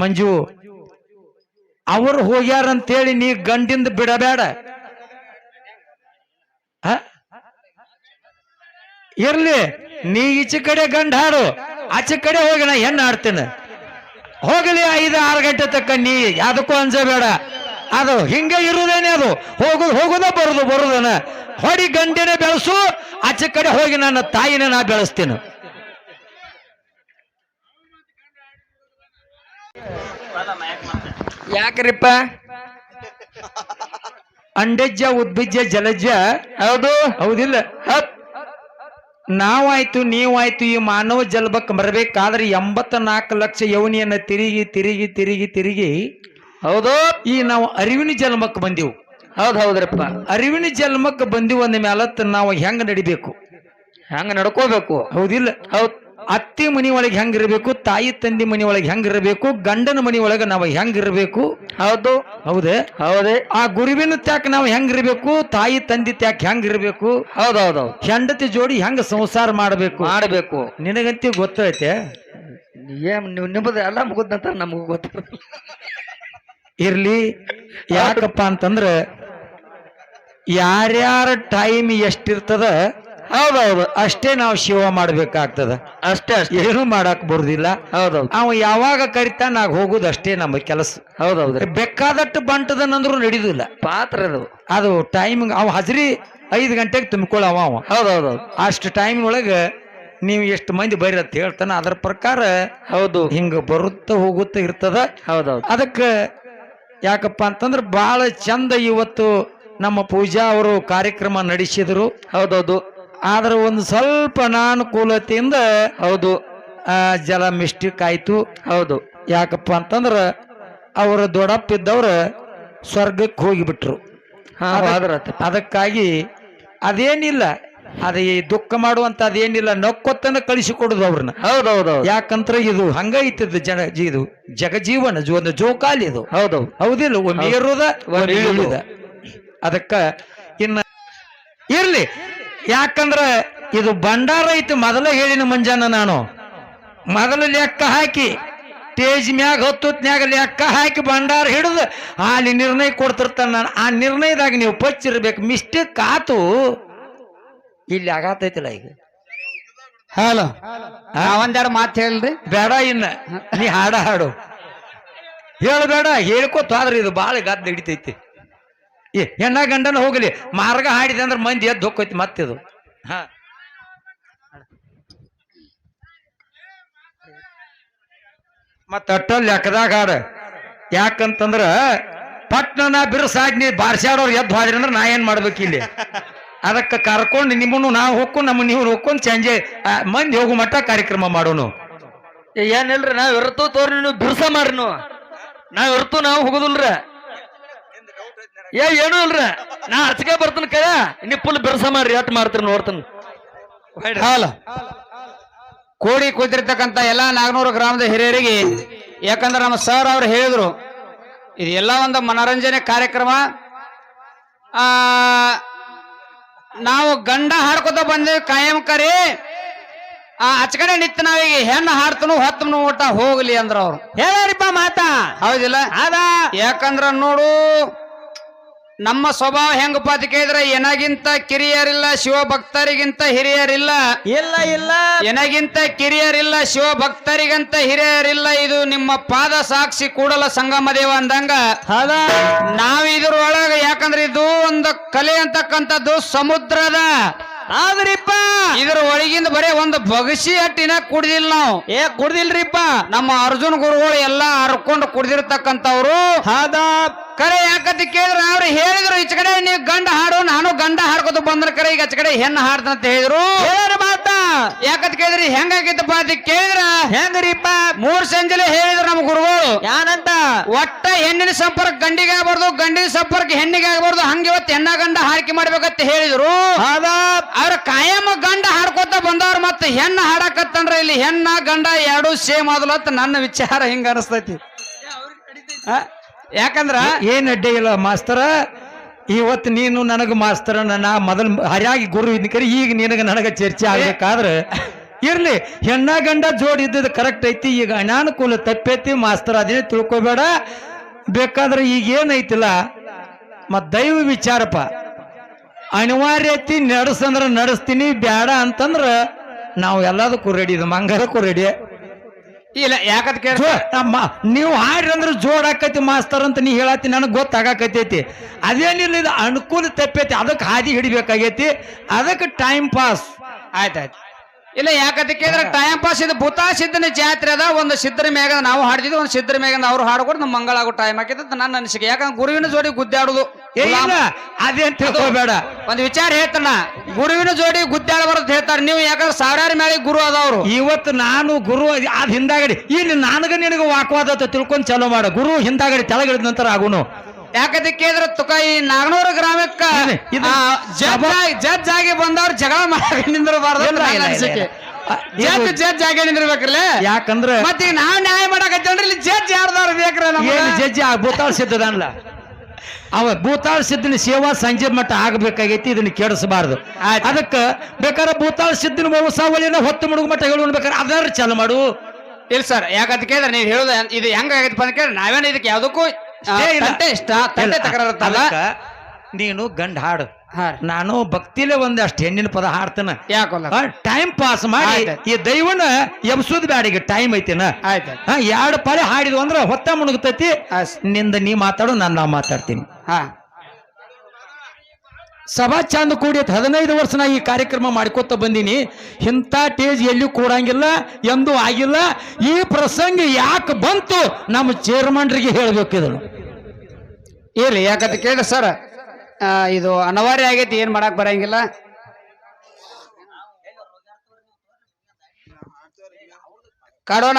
ಮಂಜು, ಅವರು ಹೋಗ್ಯಾರಂತೇಳಿ ನೀ ಗಂಡಿಂದ ಬಿಡಬೇಡ? ಇರ್ಲಿ, ನೀ ಈಚೆ ಕಡೆ ಗಂಡ ಹಾಡು, ಆಚೆ ಕಡೆ ಹೋಗಿ ನಾ ಹೆಣ್ಣು ಹಾಡ್ತೇನೆ. ಹೋಗಲಿ ಐದು, ಆರು ಗಂಟೆ ತಕ್ಕ ನೀ, ಯಾವ್ದಕ್ಕೂ ಅಂಜಬೇಡ. ಅದು ಹಿಂಗೆ ಇರುದೇನೆ ಅದು. ಹೋಗುದು ಹೋಗುದ ಬರುದು, ಬರುದನ. ಹೊಡಿ ಗಂಡಿನ ಬೆಳೆಸು, ಆಚೆ ಕಡೆ ಹೋಗಿ ನನ್ನ ತಾಯಿನ ನಾ ಬೆಳೆಸ್ತೀನಿ. ಯಾಕ್ರಿಪ್ಪ? ಅಂಡಜ್ಜ ಉದ್ಬಿಜ್ಜ ಜಲಜ್ಜ? ಹೌದು? ಹೌದಿಲ್ಲ. ಹತ್ ನಾವಾಯ್ತು ನೀವಾಯ್ತು ಈ ಮಾನವ ಜಲ್ಬಕ್ ಬರಬೇಕಾದ್ರೆ ಎಂಬತ್ತ ನಾಲ್ಕು ಲಕ್ಷ ಯೋನಿಯನ್ನ ತಿರುಗಿ ತಿರುಗಿ ತಿರುಗಿ ತಿರುಗಿ ಹೌದು? ಈ ನಾವು ಅರಿವಿನ ಜನ್ಮಕ್ಕೆ ಬಂದೆವು. ಹೌದು ಹೌದ್ರಪ್ಪ. ಅರಿವಿನ ಜನ್ಮಕ್ಕೆ ಬಂದೀವಿ ಅಂದ ಮ್ಯಾಲತ್ ನಾವು ಹೆಂಗ ನಡಿಬೇಕು? ಹೆಂಗ್ ನಡ್ಕೋಬೇಕು? ಹೌದಿಲ್ಲ. ಹೌದ್. ಅತ್ತಿ ಮನಿ ಒಳಗೆ ಹೆಂಗಿರ್ಬೇಕು ತಾಯಿ ತಂದಿ ಮನಿ ಒಳಗೆ ಹೆಂಗಿರ್ಬೇಕು ಗಂಡನ ಮನಿ ಒಳಗೆ ನಾವು ಹೆಂಗಿರ್ಬೇಕು? ಹೌದು. ಹೌದೇ? ಹೌದೇ. ಆ ಗುರುವಿನ ತ್ಯಾಕ್ ನಾವು ಹೆಂಗಿರ್ಬೇಕು ತಾಯಿ ತಂದಿ ತ್ಯಾಕ್ ಹೆಂಗಿರ್ಬೇಕು? ಹೌದೌದು ಹೌದ್ ಹೌದ್ ಹೆಂಡತಿ ಜೋಡಿ ಹೆಂಗ ಸಂಸಾರ ಮಾಡಬೇಕು? ಮಾಡಬೇಕು. ನಿನಗಂತಿ ಗೊತ್ತೈತೆ? ಏನ್ ನೀವು ನಿಮ್ಮದು ಎಲ್ಲ ಮುಗಿದ ನಂತರ ನಮಗೂ ಗೊತ್ತ ಇರ್ಲಿ. ಯಾಕಪ್ಪ ಅಂತಂದ್ರ ಯಾರ್ಯಾರ ಟೈಮ್ ಎಷ್ಟಿರ್ತದ ಹೌದೌದು. ಅಷ್ಟೇ ನಾವು ಶಿವ ಮಾಡ್ಬೇಕಾಗ್ತದ. ಅಷ್ಟೇ ಅಷ್ಟೇ. ಏನು ಮಾಡಕ್ ಬರುದಿಲ್ಲ. ಹೌದೌದು. ಅವ ಯಾವಾಗ ಕರಿತಾನ ಆಗ ಹೋಗುದು ಅಷ್ಟೇ ನಮ್ಮ ಕೆಲಸ. ಹೌದೌದ್ರಿ ಬೇಕಾದಟ್ಟು ಬಂಟದನಂದ್ರು ನಡೀದಿಲ್ಲ. ಪಾತ್ರ ಅದು. ಅದು ಟೈಮಿಂಗ್ ಅವ ಹಜರಿ ಐದು ಗಂಟೆಗೆ ತುಂಬಿಕೊಳ್ಳವ ಅವ ಹೌದೌದು. ಅಷ್ಟು ಟೈಮ್ ಒಳಗೆ ನೀವು ಎಷ್ಟು ಮಂದಿ ಬೈರಿ ಅಂತ ಹೇಳ್ತಾನ ಅದ್ರ ಪ್ರಕಾರ ಹೌದು. ಹಿಂಗ ಬರುತ್ತ ಹೋಗುತ್ತ ಇರ್ತದ. ಹೌದೌದು. ಅದಕ್ಕೆ ಯಾಕಪ್ಪ ಅಂತಂದ್ರೆ ಬಹಳ ಚಂದ ಇವತ್ತು ನಮ್ಮ ಪೂಜಾ ಅವರು ಕಾರ್ಯಕ್ರಮ ನಡೆಸಿದ್ರು. ಹೌದೌದು. ಆದ್ರೆ ಒಂದು ಸ್ವಲ್ಪ ಅನಾನುಕೂಲತೆಯಿಂದ ಹೌದು ಆ, ಜಲ ಮಿಸ್ಟೇಕ್ ಆಯ್ತು. ಹೌದು. ಯಾಕಪ್ಪ ಅಂತಂದ್ರ ಅವರ ದೊಡಪ್ಪ ಇದ್ದವ್ರ ಸ್ವರ್ಗಕ್ಕೆ ಹೋಗಿಬಿಟ್ರು. ಅದಕ್ಕಾಗಿ ಅದೇನಿಲ್ಲ. ಅದ ಈ ದುಃಖ ಮಾಡುವಂತ ಅದೇನಿಲ್ಲ. ನೊಕ್ಕೊತ್ತನ ಕಳಿಸಿಕೊಡುದು ಅವ್ರನ್ನ. ಹೌದೌದು ಯಾಕಂದ್ರೆ ಇದು ಹಂಗ ಐತದ ಜನ ಇದು ಜಗಜೀವನ ಜೊ- ಒಂದು ಜೋಕಾಲಿ ಇದು ಹೌದೌದು. ಹೌದಿಲ್ಲ ಒಮ್ಮೆ ಏರುದ ಅದಕ್ಕ ಇನ್ನ ಇರ್ಲಿ. ಯಾಕಂದ್ರ ಇದು ಭಂಡಾರ ಐತಿ ಮೊದಲ ಹೇಳಿನ ಮಂಜಾನ ನಾನು. ಮೊದಲು ಲೆಕ್ಕ ಹಾಕಿ ಟೇಜ್ ಮ್ಯಾಗ ಹೊತ್ತುತ್ನ್ಯಾಗ ಲೆಕ್ಕ ಹಾಕಿ ಭಂಡಾರ ಹಿಡಿದು ಅಲ್ಲಿ ನಿರ್ಣಯ ಕೊಡ್ತಿರ್ತಾನೆ ನಾನು. ಆ ನಿರ್ಣಯದಾಗ ನೀವು ಪಚ್ಚಿರ್ಬೇಕು. ಮಿಸ್ಟೇಕ್ ಆತು. ಇಲ್ಲಿ ಆಗತೈತಿಲ್ಲ ಈಗ. ಹಲೋ. ಒಂದೆರಡು ಮಾತು ಹೇಳ್ರಿ. ಬೇಡ ಇನ್ನ. ನೀ ಹಾಡ ಹಾಡು. ಹೇಳಬೇಡ ಹೇಳ್ಕೊತ ಆದ್ರೆ ಇದು ಭಾಳ ಗದ್ದ ಹಿಡಿತೈತಿ. ಏ, ಹೆಣ್ಣ ಗಂಡನ ಹೋಗಲಿ. ಮಾರ್ಗ ಹಾಡಿದೆ ಅಂದ್ರೆ ಮಂದಿ ಎದ್ದು ಹೋಗ್ತೈತಿ ಮತ್ತಿದು. ಮತ್ತ ಅಟ್ಟ ಲೆಕ್ಕದಾಗ ಹಾಡ. ಯಾಕಂತಂದ್ರ ಪಟ್ನನ ಬಿರುಸಾಗಿ ನೀ ಬಾರ್ಸ್ಯಾಡೋರು ಎದ್ದು ಹಾಡ್ರಿ ಅಂದ್ರೆ ನಾ ಏನ್ ಮಾಡ್ಬೇಕು ಇಲ್ಲಿ? ಅದಕ್ಕೆ ಕರ್ಕೊಂಡು ನಿಮ್ಮನ್ನು ನಾವು ಹೋಗ್ಕೊಂಡು ನಮ್ಮ ನೀವು ಹೋಗ್ಕೊಂಡು ಸಂಜೆ ಮಂದಿ ಹೋಗು ಮಟ್ಟ ಕಾರ್ಯಕ್ರಮ ಮಾಡೋನು. ಏನಿಲ್ರಿ ನಾವ್ ಇರ್ತು ತೋರಿ ನೀವು ಬಿರ್ಸ ಮಾಡ್ರಿ ನೀವು ನಾವ್ ಇರ್ತು ನಾವು ಹೋಗುದಿಲ್ರ. ಏ ಏನೂ ಇಲ್ರಿ. ನಾ ಹಚ್ಕೆ ಬರ್ತೀನಿ ಕರೆ. ನೀ ಫುಲ್ ಬಿರ್ಸ ಮಾಡ್ರಿ ಅಟ್ ಮಾಡ್ತೀರಿ ನೋಡ್ತೀನಿ. ಹಾಲ. ಕೋಡಿ ಕೂತಿರ್ತಕ್ಕಂಥ ಎಲ್ಲ ನಾಗನೂರು ಗ್ರಾಮದ ಹಿರಿಯರಿಗೆ ಯಾಕಂದ್ರೆ ನಮ್ಮ ಸರ್ ಅವ್ರು ಹೇಳಿದ್ರು ಇದು ಎಲ್ಲ ಒಂದು ಮನೋರಂಜನೆ ಕಾರ್ಯಕ್ರಮ. ಆ ನಾವು ಗಂಡ ಹಾಡ್ಕೊತ ಬಂದೇವಿ ಕಾಯಂ ಕರಿ. ಆ ಅಚ್ಕಡೆ ನಿತ್ತ ನಾವೀಗ ಹೆಣ್ಣು ಹಾಡ್ತನು ಹೊತ್ತನು ಊಟ ಹೋಗ್ಲಿ ಅಂದ್ರ ಅವ್ರು. ಹೇಳಿಪ್ಪ ಮಾತಾ. ಹೌದಿಲ್ಲ? ಅದ ಯಾಕಂದ್ರ ನೋಡು ನಮ್ಮ ಸ್ವಭಾವ ಹೆಂಗಪ್ಪ ಅಂತ ಕೇಳಿದ್ರೆ ಎನಗಿಂತ ಕಿರಿಯರಿಲ್ಲ ಶಿವಭಕ್ತರಿಗಿಂತ ಹಿರಿಯರಿಲ್ಲ. ಇಲ್ಲ ಇಲ್ಲ. ಎನಗಿಂತ ಕಿರಿಯರಿಲ್ಲ ಶಿವಭಕ್ತರಿಗಂತ ಹಿರಿಯರಿಲ್ಲ. ಇದು ನಿಮ್ಮ ಪಾದ ಸಾಕ್ಷಿ ಕೂಡಲ ಸಂಗಮ ದೇವ ಅಂದಂಗ. ಅದ ನಾವ್ ಇದ್ರೊಳಗ ಯಾಕಂದ್ರೆ ಇದು ಒಂದು ಕಲೆ ಅಂತಕ್ಕಂಥದ್ದು ಸಮುದ್ರದ ಆದ್ರಿಪ್ಪ ಇದ್ರ ಒಳಗಿಂದ ಬರೀ ಒಂದು ಬಗಸಿ ಅಟ್ಟಿನ ಕುಡ್ದಿಲ್ಲ ನಾವು. ಏ ಕುಡ್ದಿಲ್ರಿಪ್ಪ ನಮ್ಮ ಅರ್ಜುನ್ ಗುರುಗಳು ಎಲ್ಲಾ ಹರ್ಕೊಂಡು ಕುಡ್ದಿರ್ತಕ್ಕಂಥವ್ರು. ಹಾದ. ಕರೆ ಯಾಕಂತ ಕೇಳಿದ್ರ ಅವ್ರು ಹೇಳಿದ್ರು ಈಚ ಕಡೆ ನೀವು ಗಂಡ ಹಾಡು ನಾನು ಗಂಡ ಹಾಡ್ಕೊತ ಬಂದ್ರ ಕರೆ ಈಗ ಆಚ ಕಡೆ ಹೆಣ್ಣು ಹಾಡ್ತಂತ ಹೇಳಿದ್ರು. ಯಾಕಂತ ಕೇಳಿದ್ರಿ? ಹೆಂಗಾಗಿತ್ತಪ್ಪ ಅಂತ ಕೇಳಿದ್ರ? ಹೆಂಗ್ರಿಪ್ಪ? ಮೂರ್ ಸಂಜೆಲೆ ಹೇಳಿದ್ರು ನಮ್ ಗುರುಗಳು. ಯಾನಂತ? ಒಟ್ಟ ಹೆಣ್ಣಿನ ಸಂಪರ್ಕ ಗಂಡಿಗೆ ಆಗ್ಬಾರ್ದು ಗಂಡಿನ ಸಂಪರ್ಕ ಹೆಣ್ಣಿಗೆ ಆಗ್ಬಾರ್ದು ಹಂಗ ಇವತ್ತು ಹೆಣ್ಣ ಗಂಡ ಹಾರಿಕೆ ಮಾಡ್ಬೇಕಂತ ಹೇಳಿದ್ರು. ಅದ ಅವ್ರ ಕಾಯಂ ಗಂಡ ಹಾಡ್ಕೊತ ಬಂದವ್ರ ಮತ್ತೆ ಹೆಣ್ಣ ಹಾಡಕತ್ತಂದ್ರ ಇಲ್ಲಿ ಹೆಣ್ಣ ಗಂಡ ಎರಡು ಸೇಮ್ ಆದಲತ್ತ ನನ್ನ ವಿಚಾರ ಹಿಂಗ ಅನಿಸ್ತೈತಿ? ಯಾಕಂದ್ರ ಏನ್ ಅಡ್ಡಿ ಇಲ್ಲ ಮಾಸ್ತರ? ಇವತ್ತು ನೀನು ನನಗ ಮಾಸ್ತರ ನನ್ನ ಮೊದಲು ಹರಿಯಾಗಿ ಗುರು ಇದ್ರೆ ಈಗ ನಿನಗ ನನಗ ಚರ್ಚೆ ಆಗ್ಬೇಕಾದ್ರೆ ಇರ್ಲಿ. ಹೆಣ್ಣ ಗಂಡ ಜೋಡಿ ಇದ್ದದ್ದು ಕರೆಕ್ಟ್ ಐತಿ. ಈಗ ಅನಾನುಕೂಲ ತಪ್ಪೈತಿ, ಮಾಸ್ತರ್ ಅದೇ ತಿಳ್ಕೊಬೇಡ. ಬೇಕಾದ್ರೆ ಈಗ ಏನೈತಿಲ್ಲ? ಮತ್ ದೈವ ವಿಚಾರಪ್ಪ. ಅನಿವಾರ್ಯತಿ ನಡೆಸಂದ್ರ ನಡೆಸ್ತೀನಿ ಬೇಡ ಅಂತಂದ್ರ ನಾವು ಎಲ್ಲದಕ್ಕೂ ರೆಡಿ ಇದು ಮಂಗಲಕ್ಕೂ ರೆಡಿ ಇಲ್ಲ ಯಾಕಂತ ಕೇಳ ನೀವು ಹಾಡ್ರಿ ಅಂದ್ರೆ ಜೋಡ್ ಆಕೈತಿ ಮಾಸ್ತರ್ ಅಂತ ನೀ ಹೇಳತ್ತಿ ನನಗೆ ಗೊತ್ತಾಗಕತ್ತೈತಿ. ಅದೇನಿಲ್ಲ ಇದು ಅನುಕೂಲ ತಪ್ಪೈತಿ ಅದಕ್ಕೆ ಹಾದಿ ಹಿಡಿಬೇಕಾಗೈತಿ. ಅದಕ್ಕೆ ಟೈಮ್ ಪಾಸ್ ಆಯ್ತಾಯ್ತು. ಇಲ್ಲ ಯಾಕಂತ ಕೇಳಿದ್ರೆ ಟೈಮ್ ಪಾಸ್ ಇದು ಭೂತ ಸಿದ್ಧನ ಜಾತ್ರೆ ಅದ. ಒಂದು ಸಿದ್ಧರ ಮ್ಯಾಗ ನಾವು ಹಾಡಿದ್ವಿ ಒಂದು ಸಿದ್ಧರ ಮ್ಯಾಗ ಅವ್ರು ಹಾಡ್ಕೊಂಡು ನಮ್ಮ ಮಂಗಳ ಆಗೋ ಟೈಮ್ ಹಾಕಿದ್ ನನ್ನ ಅನಿಸಿಕೆ. ಯಾಕಂದ್ರೆ ಗುರುವಿನ ಜೋಡಿ ಗುದ್ದಾಡುದು ಅದೇನ್ ತಿಳ್ಕೊಬೇಡ. ಒಂದು ವಿಚಾರ ಹೇಳ್ತಾನ. ಗುರುವಿನ ಜೋಡಿ ಗುದ್ದಾಡಬಾರ್ದು ಹೇಳ್ತಾರೆ. ನೀವು ಯಾಕಂದ್ರೆ ಸಾವಿರಾರು ಮ್ಯಾಲೆ ಗುರು ಅದಾವ್ರು ಇವತ್ತು ನಾನು ಗುರು ಅದ್ ಹಿಂದಾಗಡಿ. ಇಲ್ಲಿ ನನಗ ನಿನಗ ವಾಕ್ವಾದ ತಿಳ್ಕೊಂಡ್ ಚಲೋ ಮಾಡ. ಗುರು ಹಿಂದಾಗಡಿ ತೆಳಗಿಳಿದ ನಂತರ ಆಗುನು. ಯಾಕಂತ ಕೇಳಿದ್ರೆ ತುಕ ಈ ನಾಗನೂರು ಗ್ರಾಮಕ್ಕ ಜಡ್ಜ್ ಆಗಿ- ಜಡ್ಜ್ ಬಂದವ್ರು ಜಗಳ ಮಾಡಕ್ಕೆ ನಿಂದಿರಬಾರ್ದು ಜಡ್ಜ್ ಜಡ್ಜ್ ಆಗಿ ನಿಂದಿರ್ಬೇಕ್ರಲ್ಲ? ಯಾಕಂದ್ರೆ ಮತ್ತೆ ನಾವ್ ನ್ಯಾಯ ಮಾಡಕತ್ತೇನ್ರಿ ಇಲ್ಲಿ ಜಡ್ಜ್ ಯಾರ್ದಾರು ಬೇಕ್ರ ಆ ಭೂತಾಳ ಸಿದ್ಧದಲ್ಲ? ಅವ ಭೂತಾಳ ಸಿದ್ಧನ ಸೇವಾ ಸಂಜೆ ಮಟ್ಟ ಆಗ್ಬೇಕಾಗೈತಿ ಇದನ್ನ ಕೆಡಿಸಬಾರ್ದು ಅದಕ್ಕೆ ಬೇಕಾದ್ರೆ ಭೂತಾಳ ಸಿದ್ಧನ ವಂಶಾವಳಿನ ಹೊತ್ತು ಮುಡುಗು ಮಟ್ಟ ಹೇಳು ಬೇಕಾದ್ರೆ ಅದಾರ ಚಾಲು ಮಾಡು. ಇಲ್ಲ ಸರ್ ಯಾಕಂತ ಕೇಳಿದ್ರೆ ನೀವು ಹೇಳುದು ಇದು ಹೆಂಗ ಆಗೈತಪ್ಪ ಅಂತ ಕೇಳಿದ್ರೆ ನಾವೇನು ಇದಕ್ಕೆ ಯಾವುದಕ್ಕೂ. ತಂಟೆ ಇಷ್ಟ? ತಂಟೆ ತಕರಾರತ್ತಲ್ಲ ನೀನು ಗಂಡ ಹಾಡು. ನಾನು ಭಕ್ತಿಲೆ ಒಂದಷ್ಟು ಹೆಣ್ಣಿನ ಪದ ಹಾಡ್ತೇನೆ. ಟೈಮ್ ಪಾಸ್ ಮಾಡಿ ಈ ದೈವನ ಎಬ್ಸುದ್ ಬ್ಯಾಡಿಗೆ ಟೈಮ್ ಐತಿನ? ಎರಡು ಪಲೆ ಹಾಡಿದ್ವು ಅಂದ್ರೆ ಹೊತ್ತ ಮುಣುಗತೈತಿ. ನಿಂದ ನೀ ಮಾತಾಡು ನಾನು ನಾ ಮಾತಾಡ್ತೀನಿ. ಹಾ. ಸಭಾ ಚಂದ ಕೂಡಿ ಹದಿನೈದು ವರ್ಷ ನಾ ಈ ಕಾರ್ಯಕ್ರಮ ಮಾಡ್ಕೋತ ಬಂದೀನಿ. ಇಂಥ ಟೇಜ್ ಎಲ್ಲಿಯೂ ಕೂಡಂಗಿಲ್ಲ ಎಂದೂ ಆಗಿಲ್ಲ. ಈ ಪ್ರಸಂಗ ಯಾಕೆ ಬಂತು ನಮ್ಮ ಚೇರ್ಮನ್ರಿಗೆ ಹೇಳ್ಬೇಕು ಇದನ್ನು. ಇರ್ಲಿ ಯಾಕಂತ ಕೇಳಿ ಸರ್ ಇದು ಅನಿವಾರ್ಯ ಆಗೈತಿ ಏನು ಮಾಡಕ್ಕೆ ಬರಂಗಿಲ್ಲ. ಕಾಡೋಣ.